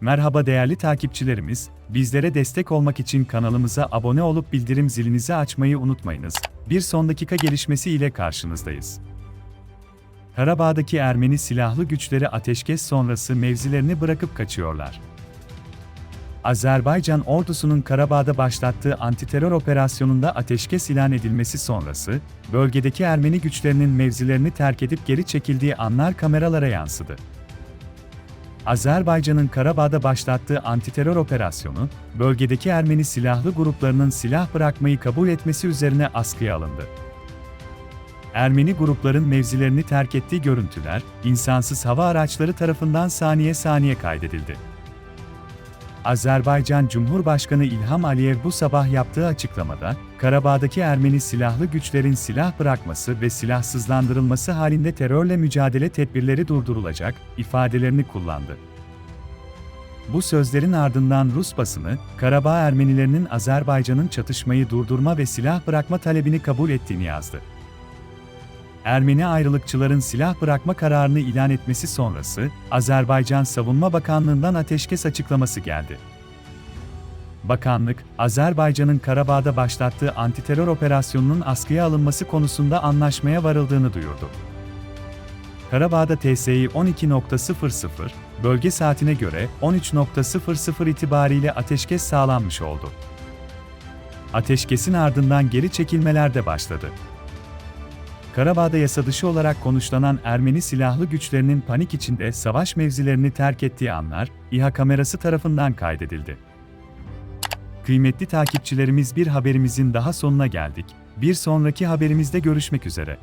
Merhaba değerli takipçilerimiz, bizlere destek olmak için kanalımıza abone olup bildirim zilinizi açmayı unutmayınız. Bir son dakika gelişmesi ile karşınızdayız. Karabağ'daki Ermeni silahlı güçleri ateşkes sonrası mevzilerini bırakıp kaçıyorlar. Azerbaycan ordusunun Karabağ'da başlattığı antiterör operasyonunda ateşkes ilan edilmesi sonrası, bölgedeki Ermeni güçlerinin mevzilerini terk edip geri çekildiği anlar kameralara yansıdı. Azerbaycan'ın Karabağ'da başlattığı antiterör operasyonu, bölgedeki Ermeni silahlı gruplarının silah bırakmayı kabul etmesi üzerine askıya alındı. Ermeni grupların mevzilerini terk ettiği görüntüler, insansız hava araçları tarafından saniye saniye kaydedildi. Azerbaycan Cumhurbaşkanı İlham Aliyev bu sabah yaptığı açıklamada, Karabağ'daki Ermeni silahlı güçlerin silah bırakması ve silahsızlandırılması halinde terörle mücadele tedbirleri durdurulacak ifadelerini kullandı. Bu sözlerin ardından Rus basını, Karabağ Ermenilerinin Azerbaycan'ın çatışmayı durdurma ve silah bırakma talebini kabul ettiğini yazdı. Ermeni ayrılıkçıların silah bırakma kararını ilan etmesi sonrası, Azerbaycan Savunma Bakanlığı'ndan ateşkes açıklaması geldi. Bakanlık, Azerbaycan'ın Karabağ'da başlattığı antiterör operasyonunun askıya alınması konusunda anlaşmaya varıldığını duyurdu. Karabağ'da TSI 12.00, bölge saatine göre 13.00 itibariyle ateşkes sağlanmış oldu. Ateşkesin ardından geri çekilmeler de başladı. Karabağ'da yasa dışı olarak konuşlanan Ermeni silahlı güçlerinin panik içinde savaş mevzilerini terk ettiği anlar, İHA kamerası tarafından kaydedildi. Kıymetli takipçilerimiz bir haberimizin daha sonuna geldik. Bir sonraki haberimizde görüşmek üzere.